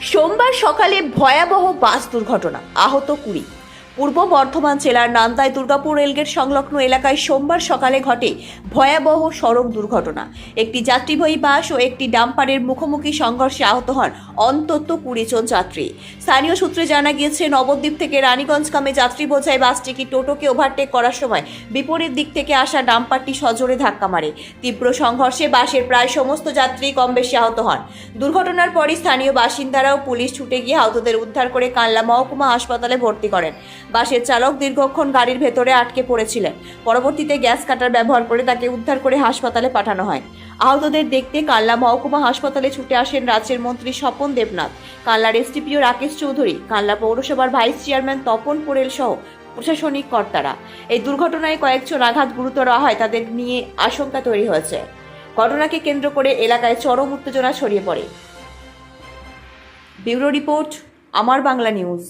সোমবার সকালে ভয়াবহ বাস দুর্ঘটনা আহত কুড়ি। পূর্ব বর্ধমান জেলার নান্দায় দুর্গাপুর রেলগেট সংলগ্ন এলাকায় সোমবার সকালে ঘটে ভয়াবহ সড়ক দুর্ঘটনা। একটি যাত্রীবাহী বাস ও একটি ডাম্পারের মুখোমুখি সংঘর্ষে আহত হন অন্তত কুড়ি জন যাত্রী। স্থানীয় সূত্রে জানা গিয়েছে, নবদ্বীপ থেকে রানীগঞ্জগামী যাত্রী বোঝাই বাসটিকে টোটোকে ওভারটেক করার সময় বিপরীত দিক থেকে আসা ডাম্পারটি সজোরে ধাক্কা মারে। তীব্র সংঘর্ষে বাসের প্রায় সমস্ত যাত্রী কম বেশি আহত হন। দুর্ঘটনার পরই স্থানীয় বাসিন্দারাও পুলিশ ছুটে গিয়ে আহতদের উদ্ধার করে কানলা মহকুমা হাসপাতালে ভর্তি করেন। বাসের চালক দীর্ঘক্ষণ গাড়ির ভেতরে আটকে পড়েছিলেন। পরবর্তীতে গ্যাস কাটার ব্যবহার করে তাকে উদ্ধার করে হাসপাতালে পাঠানো হয়। আহতদের দেখতে কানলা মহকুমা হাসপাতালে ছুটে আসেন রাজ্যের মন্ত্রী স্বপন দেবনাথ। কানলার এসডিপিও রাকেশ চৌধুরী কাল্লা পৌরসভার ভাইস চেয়ারম্যান তপন পোরেল সহ প্রশাসনিক কর্তারা। এই দুর্ঘটনায় কয়েকজন আঘাত গুরুতর হয় তাদের নিয়ে আশঙ্কা তৈরি হয়েছে। ঘটনাকে কেন্দ্র করে এলাকায় চরম উত্তেজনা ছড়িয়ে পড়ে। ব্যুরো রিপোর্ট, আমার বাংলা নিউজ।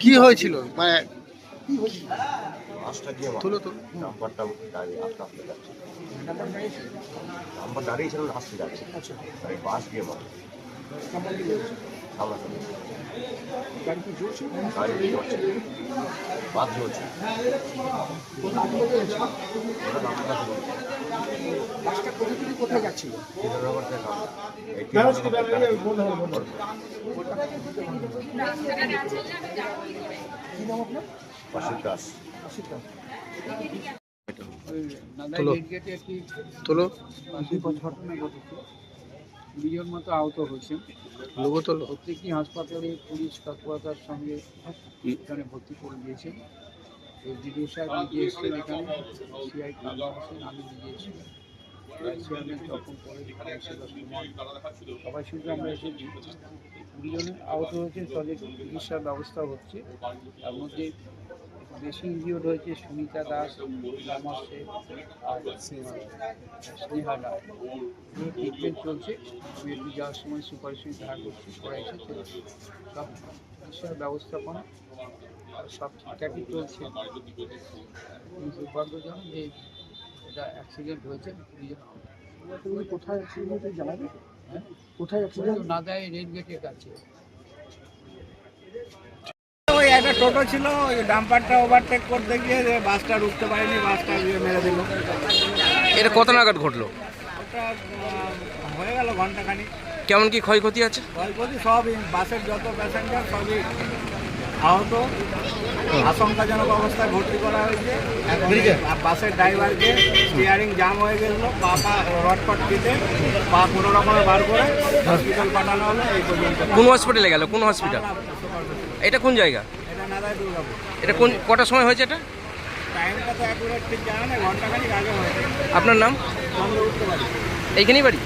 কি হয়েছিল? মানে বাসটা গিয়ে তুলো তো। নাম্বারটা দাঁড়িয়ে আস্তে আস্তে যাচ্ছে। নাম্বার দাঁড়িয়ে ছিল আসতে যাচ্ছে বাস গিয়ে মারে গাড়ি চলছে চলছে কোথা থেকে কোথায় যাচ্ছিল? কি নাম আপনার? দাস। তুলো। তোলো। ঘটনা ঘটেছে? দুজন মতো আহত হয়েছেন। প্রত্যেকটি হাসপাতালে পুলিশ তৎপরতার সঙ্গে এখানে ভর্তি করে দিয়েছেন ডিডিও সাহেব নিজে এসেছেন এখানে সিআই হোসেন আমি নিজে এসেছি। চেয়ারম্যান তখন করে সবাই সঙ্গে আমরা এসেছি। কুড়িজনের আহত হয়েছে তাদের চিকিৎসার ব্যবস্থা হচ্ছে। তার মধ্যে বেশি ইনজিওর্ড হয়েছে সুনিতা দাস রামা আর স্নেহা রায় ট্রিটমেন্ট চলছে। বিএলপি যাওয়ার সময় সঙ্গে দেখা করছি করা এসেছে সব চিকিৎসার ব্যবস্থাপনা আর সব ঠিকঠাকই চলছে। দুর্ভাগ্যজনক যে এটা অ্যাক্সিডেন্ট হয়েছে। কোথায় অ্যাক্সিডেন্ট হয়েছে জানা যায় হ্যাঁ? কোথায় অ্যাক্সিডেন্ট নাদায় রেল গেটের কাছে। টোটো ছিল ওই ডাম্পারটা ওভারটেক করতে গিয়ে যে বাসটা রুখতে পারেনি বাসটা গিয়ে মেরে দিল। এটা কত নাগাদ ঘটলো? ওটা আহ, হয়ে গেল ঘন্টাখানি কেমন কি ক্ষয়ক্ষতি আছে? ক্ষয়ক্ষতি সবই বাসের যত প্যাসেঞ্জার সবই আহত। আশঙ্কাজনক অবস্থায় ভর্তি করা হয়েছে। এখন এই বাসের ড্রাইভারকে স্টিয়ারিং জাম হয়ে গেছিল। পা পা রটপট দিতে পা কোনো রকমে বার করে হসপিটাল পাঠানো হলো এই পর্যন্ত। কোন হসপিটালে গেল? কোন হসপিটাল এটা কোন জায়গা? এটা কোন কটার সময় হয়েছে এটা? টাইমটা তো অ্যাকুরেট ঠিক জানা নেই ঘন্টাখানিক আগে হয়েছে। আপনার নাম? এইখানেই বাড়ি?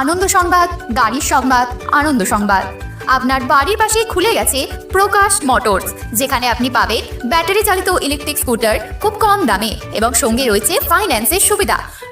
আনন্দ সংবাদ গাড়ির সংবাদ আনন্দ সংবাদ। আপনার বাড়ির পাশেই খুলে গেছে প্রকাশ মোটরস যেখানে আপনি পাবেন ব্যাটারি চালিত ইলেকট্রিক স্কুটার খুব কম দামে এবং সঙ্গে রয়েছে ফাইন্যান্সের সুবিধা।